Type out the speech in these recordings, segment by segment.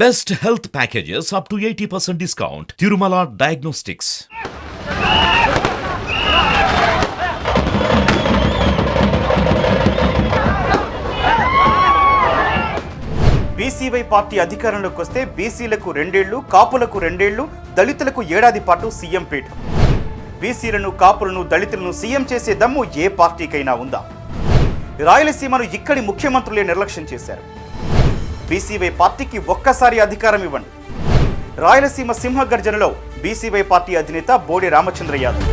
Best health packages up to eighty percent discount Tirumala diagnostics BCY party అధికారంలోకి వస్తే బీసీలకు రెండేళ్ళు కాపులకు రెండేళ్ళు దళితులకు ఏడాది పాటు సీఎం పీఠం. బీసీలను కాపులను దళితులను సీఎం చేసే దమ్ము ఏ పార్టీకైనా ఉందా? రాయలసీమను ఇక్కడి ముఖ్యమంత్రులే నిర్లక్ష్యం చేశారు. బీసీవై పార్టీకి ఒక్కసారి అధికారం ఇవ్వండి. రాయలసీమ సింహ గర్జనలో బీసీవై పార్టీ అధినేత బోడి రామచంద్ర యాదవ్.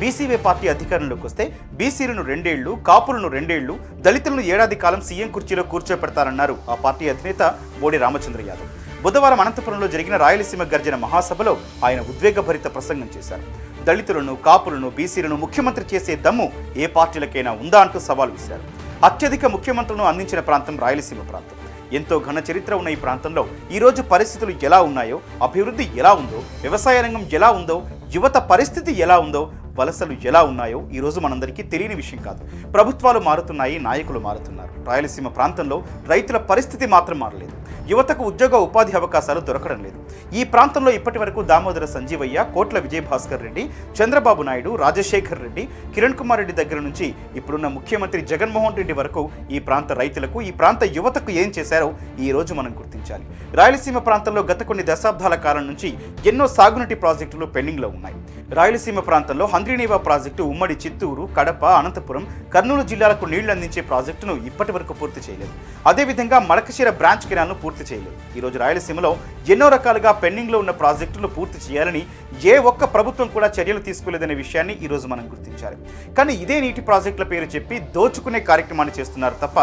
బీసీవై పార్టీ అధికారంలోకి వస్తే బీసీలను రెండేళ్ళు కాపులను రెండేళ్ళు దళితులను ఏడాది కాలం సీఎం కుర్చీలో కూర్చోపెడతారన్నారు ఆ పార్టీ అధినేత బోడి రామచంద్ర యాదవ్. బుధవారం అనంతపురంలో జరిగిన రాయలసీమ గర్జన మహాసభలో ఆయన ఉద్వేగభరిత ప్రసంగం చేశారు. దళితులను కాపులను బీసీలను ముఖ్యమంత్రి చేసే దమ్ము ఏ పార్టీలకైనా ఉందా అంటూ సవాల్ విసిరారు. అత్యధిక ముఖ్యమంత్రులను అందించిన ప్రాంతం రాయలసీమ ప్రాంతం. ఎంతో ఘన చరిత్ర ఉన్న ఈ ప్రాంతంలో ఈరోజు పరిస్థితులు ఎలా ఉన్నాయో అభివృద్ధి ఎలా ఉందో వ్యవసాయ రంగం ఎలా ఉందో యువత పరిస్థితి ఎలా ఉందో వలసలు ఎలా ఉన్నాయో ఈ రోజు మనందరికీ తెలియని విషయం కాదు. ప్రభుత్వాలు మారుతున్నాయి నాయకులు మారుతున్నారు. రాయలసీమ ప్రాంతంలో రైతుల పరిస్థితి మాత్రం మారలేదు. యువతకు ఉద్యోగ ఉపాధి అవకాశాలు దొరకడం లేదు. ఈ ప్రాంతంలో ఇప్పటి వరకు దామోదర సంజీవయ్య కోట్ల విజయభాస్కర్ రెడ్డి చంద్రబాబు నాయుడు రాజశేఖర్ రెడ్డి కిరణ్ కుమార్ రెడ్డి దగ్గర నుంచి ఇప్పుడున్న ముఖ్యమంత్రి జగన్మోహన్ రెడ్డి వరకు ఈ ప్రాంత రైతులకు ఈ ప్రాంత యువతకు ఏం చేశారో ఈ రోజు మనం గుర్తించాలి. రాయలసీమ ప్రాంతంలో గత కొన్ని దశాబ్దాల కాలం నుంచి ఎన్నో సాగునీటి ప్రాజెక్టులు పెండింగ్లో ఉన్నాయి. రాయలసీమ ప్రాంతంలో హంద్రీనీవా ప్రాజెక్టు ఉమ్మడి చిత్తూరు కడప అనంతపురం కర్నూలు జిల్లాలకు నీళ్ళు అందించే ప్రాజెక్టును ఇప్పటి వరకు పూర్తి చేయలేదు. అదేవిధంగా మడకశిర బ్రాంచ్ కెనాల్ను పూర్తి చేయలేదు. ఈరోజు రాయలసీమలో ఎన్నో రకాలుగా పెండింగ్లో ఉన్న ప్రాజెక్టులను పూర్తి చేయాలని ఏ ఒక్క ప్రభుత్వం కూడా చర్యలు తీసుకోలేదనే విషయాన్ని ఈరోజు మనం గుర్తించాలి. కానీ ఇదే నీటి ప్రాజెక్టుల పేరు చెప్పి దోచుకునే కార్యక్రమాన్ని చేస్తున్నారు తప్ప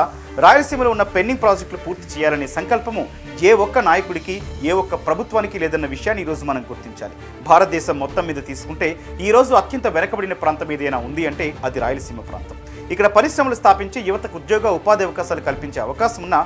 రాయలసీమలో ఉన్న పెండింగ్ ప్రాజెక్టులు పూర్తి చేయాలనే సంకల్పము ఏ ఒక్క నాయకుడికి ఏ ఒక్క ప్రభుత్వానికి లేదన్న విషయాన్ని ఈరోజు మనం గుర్తించాలి. భారతదేశం మొత్తం మీద తీసుకుంటే ఈరోజు అత్యంత వెనకబడిన ప్రాంతం ఏదైనా ఉంది అంటే అది రాయలసీమ ప్రాంతం. ఇక్కడ పరిశ్రమలు స్థాపించి యువతకు ఉద్యోగ ఉపాధి అవకాశాలు కల్పించే అవకాశం ఉన్న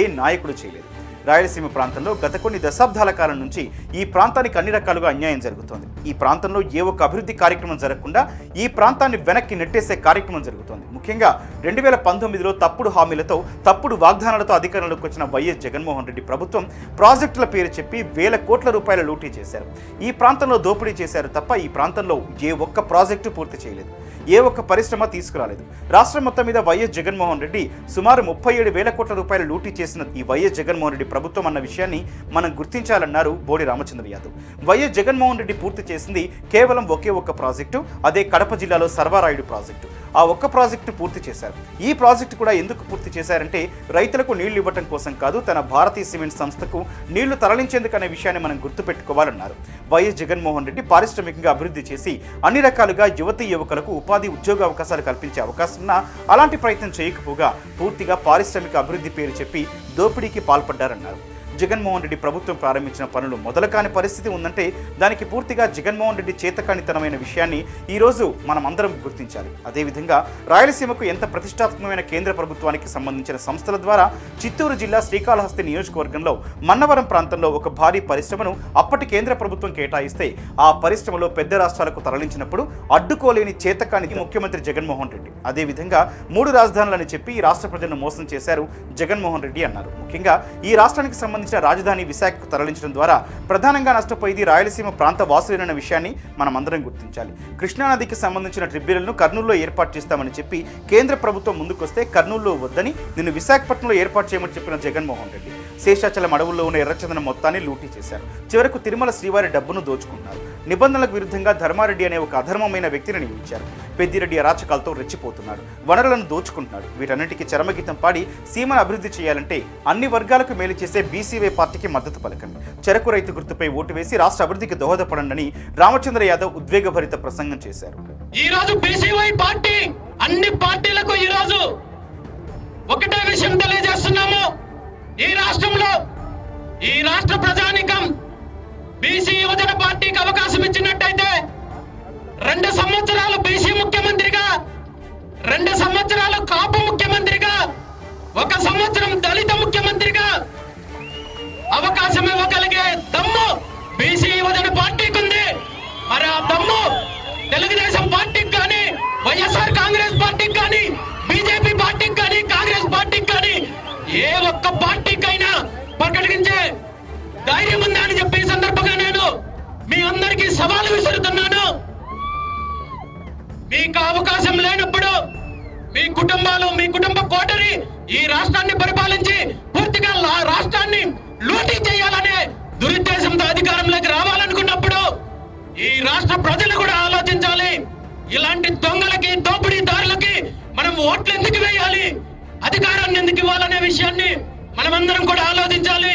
ఏ నాయకుడు చేయలేదు. రాయలసీమ ప్రాంతంలో గత కొన్ని దశాబ్దాల కాలం నుంచి ఈ ప్రాంతానికి అన్ని రకాలుగా అన్యాయం జరుగుతోంది. ఈ ప్రాంతంలో ఏ ఒక్క అభివృద్ధి కార్యక్రమం జరగకుండా ఈ ప్రాంతాన్ని వెనక్కి నెట్టేసే కార్యక్రమం జరుగుతోంది. ముఖ్యంగా రెండు వేల పంతొమ్మిదిలో తప్పుడు హామీలతో తప్పుడు వాగ్దానాలతో అధికారంలోకి వచ్చిన వైఎస్ జగన్మోహన్ రెడ్డి ప్రభుత్వం ప్రాజెక్టుల పేరు చెప్పి వేల కోట్ల రూపాయల లూటీ చేశారు. ఈ ప్రాంతంలో దోపిడీ చేశారు తప్ప ఈ ప్రాంతంలో ఏ ఒక్క ప్రాజెక్టు పూర్తి చేయలేదు. ఏ ఒక్క పరిశ్రమ తీసుకురాలేదు. రాష్ట్రం మొత్తం మీద వైఎస్ జగన్మోహన్ రెడ్డి సుమారు ముప్పై ఏడు వేల కోట్ల రూపాయలు లూటీ చేసిన ఈ వైఎస్ జగన్మోహన్ రెడ్డి ప్రభుత్వం అన్న విషయాన్ని మనం గుర్తించాలన్నారు బోడి రామచంద్ర యాదవ్. వైఎస్ జగన్మోహన్ రెడ్డి పూర్తి చేసింది కేవలం ఒకే ఒక్క ప్రాజెక్టు అదే కడప జిల్లాలో సర్వారాయుడు ప్రాజెక్టు. ఆ ఒక్క ప్రాజెక్టు పూర్తి చేశారు. ఈ ప్రాజెక్టు కూడా ఎందుకు పూర్తి చేశారంటే రైతులకు నీళ్ళు ఇవ్వటం కోసం కాదు తన భారతీయ సిమెంట్ సంస్థకు నీళ్ళు తరలించేందుకు అనే విషయాన్ని మనం గుర్తుపెట్టుకోవాలన్నారు. వైఎస్ జగన్మోహన్ రెడ్డి పారిశ్రామికంగా అభివృద్ధి చేసి అన్ని రకాలుగా యువతీ యువకులకు ఉపాధి ఉద్యోగ అవకాశాలు కల్పించే అవకాశం ఉన్నా అలాంటి ప్రయత్నం చేయకపోగా పూర్తిగా పారిశ్రామిక అభివృద్ధి పేరు చెప్పి దోపిడీకి పాల్పడ్డారన్నారు. జగన్మోహన్ రెడ్డి ప్రభుత్వం ప్రారంభించిన పనులు మొదలు కాని పరిస్థితి ఉందంటే దానికి పూర్తిగా జగన్మోహన్ రెడ్డి చేతకానితనమైన విషయాన్ని ఈరోజు మనం అందరం గుర్తించాలి. అదేవిధంగా రాయలసీమకు ఎంత ప్రతిష్టాత్మకమైన కేంద్ర ప్రభుత్వానికి సంబంధించిన సంస్థల ద్వారా చిత్తూరు జిల్లా శ్రీకాళహస్తి నియోజకవర్గంలో మన్నవరం ప్రాంతంలో ఒక భారీ పరిశ్రమను అప్పటి కేంద్ర ప్రభుత్వం కేటాయిస్తే ఆ పరిశ్రమలో పెద్ద రాష్ట్రాలకు తరలించినప్పుడు అడ్డుకోలేని చేతకానికి ముఖ్యమంత్రి జగన్మోహన్ రెడ్డి. అదేవిధంగా మూడు రాజధానులని చెప్పి ఈ రాష్ట్ర ప్రజలను మోసం చేశారు జగన్మోహన్ రెడ్డి అన్నారు. ముఖ్యంగా ఈ రాష్ట్రానికి సంబంధించిన రాజధాని విశాఖకు తరలించడం ద్వారా ప్రధానంగా నష్టపోయేది రాయలసీమ ప్రాంత వాసులేనన్న విషయాన్ని మనం అందరం గుర్తించాలి కృష్ణానదికి సంబంధించిన ట్రిబ్యునల్ను కర్నూలులో ఏర్పాటు చేస్తామని చెప్పి కేంద్ర ప్రభుత్వం ముందుకొస్తే కర్నూలులో వద్దని నిన్ను విశాఖపట్నంలో ఏర్పాటు చేయమని చెప్పిన జగన్మోహన్ రెడ్డి శేషాచలం అడవుల్లో ఉన్న ఎర్రచందనం మొత్తాన్ని లూటీ చేశారు. చివరకు తిరుమల శ్రీవారి డబ్బును దోచుకున్నారు. నిబంధనలకు విరుద్ధంగా ధర్మారెడ్డి అనే ఒక అధర్మమైన వ్యక్తిని నియమించారు. పెద్దిరెడ్డి అరాచకాలతో రెచ్చిపోతున్నాడు వనరులను దోచుకుంటున్నాడు. వీటన్నిటికీ చరమగీతం పాడి సీమను అభివృద్ధి చేయాలంటే అన్ని వర్గాలకు మేలు చేసే బీసీ బీసీవై పార్టీకి మద్దతు పలకండి. చెరకు రైతు గుర్తుపై ఓటు వేసి రాష్ట్ర అభివృద్ధికి దోహదపడండి రామచంద్ర యాదవ్ ఉద్వేగభరిత ప్రసంగం చేశారు. ఈ రోజు బీసీవై పార్టీ అన్ని పార్టీలకు ఈ రోజు ఒకటే విషయం తెలియజేస్తున్నాము. ఈ రాష్ట్రంలో ఈ రాష్ట్ర ప్రజానికం బీసీ యువజన పార్టీకి అవకాశం ఇచ్చినట్టయితే రెండు సంవత్సరాలు బీసీ ముఖ్యమంత్రిగా రెండు సంవత్సరాలు కాపు ముఖ్యమంత్రిగా ఒక సంవత్సరం దళిత ముఖ్యమంత్రి ఒక్క పార్టీకైనా ప్రకటించే ధైర్యం ఉందా అని చెప్పే సందర్భంగా నేను మీ అందరికీ సవాలు విసురుతున్నాను. మీకు అవకాశం లేనప్పుడు మీ కుటుంబాలు మీ కుటుంబ కోటరి ఈ రాష్ట్రాన్ని పరిపాలించి అధికారాన్ని ఎందుకు ఇవ్వాలనే విషయాన్ని మనమందరం కూడా ఆలోచించాలి.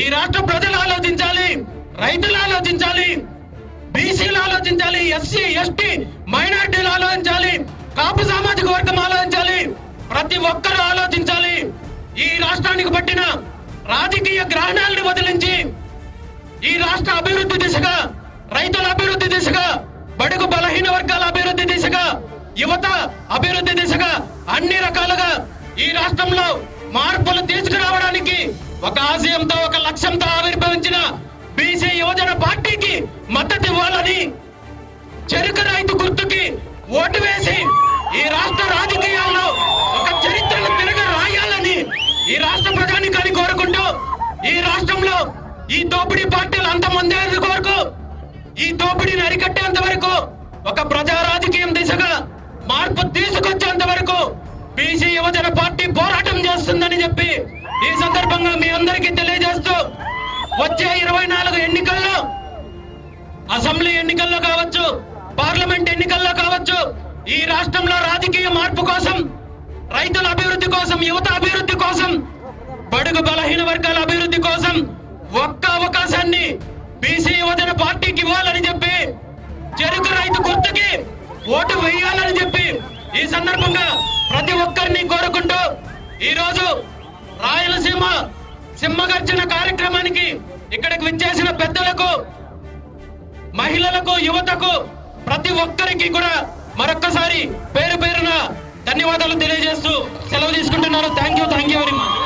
ఈ రాష్ట్ర ప్రజలు ఆలోచించాలి. రైతులు ఆలోచించాలి. బీసీలు ఆలోచించాలి. ఎస్సీ ఎస్టీ మైనార్టీలు ఆలోచించాలి. కాపు సామాజిక వర్గం ఆలోచించాలి. ప్రతి ఒక్కరూ ఆలోచించాలి. ఈ రాష్ట్రానికి పట్టిన రాజకీయ గ్రహణాలను వదిలించి ఈ రాష్ట్ర అభివృద్ధి దిశగా రైతుల అభివృద్ధి దిశగా బడుగు బలహీన వర్గాల అభివృద్ధి దిశగా యువత అభివృద్ధి దిశగా అన్ని రకాలుగా ఈ రాష్ట్రంలో మార్పులు తీసుకురావడానికి ఒక ఆశయంతో ఒక లక్ష్యంతో ఆవిర్భవించిన బీసీ యువజన పార్టీకి మద్దతు ఇవ్వాలని చెరుకు రైతు గుర్తుకి ఓటు వేసి ఈ రాష్ట్ర రాజకీయాల్లో ఒక చరిత్రను తిరగ రాయాలని ఈ రాష్ట్ర ప్రజానికాన్ని కోరుకుంటూ ఈ రాష్ట్రంలో ఈ దోపిడీ పార్టీలు అంతమంది వరకు? ఈ దోపిడీని అరికట్టేంత వరకు ఒక ప్రజా రాజకీయం దిశగా మార్పు తీసుకొచ్చేంత వరకు బీసీ యువజన పార్టీ పోరాటం చేస్తుందని చెప్పి ఈ సందర్భంగా మీ అందరికీ తెలియజేస్తూ వచ్చే ఇరవై నాలుగు ఎన్నికల్లో అసెంబ్లీ ఎన్నికల్లో కావచ్చు పార్లమెంట్ ఎన్నికల్లో కావచ్చు ఈ రాష్ట్రంలో రాజకీయ మార్పు కోసం రైతుల అభివృద్ధి కోసం యువత అభివృద్ధి కోసం బడుగు బలహీన వర్గాల అభివృద్ధి కోసం ఒక్క అవకాశాన్ని బీసీ యువజన పార్టీకి ఇవ్వాలని చెప్పి చెరుకు రైతు గుర్తుకి ఓటు వేయాలని చెప్పి ఈ సందర్భంగా ప్రతి ఒక్కరిని కోరుకుంటూ ఈరోజు రాయలసీమ సింహగర్జన కార్యక్రమానికి ఇక్కడికి విచ్చేసిన పెద్దలకు మహిళలకు యువతకు ప్రతి ఒక్కరికి కూడా మరొక్కసారి పేరు పేరున ధన్యవాదాలు తెలియజేస్తూ సెలవు తీసుకుంటున్నారు. Thank you thank you very much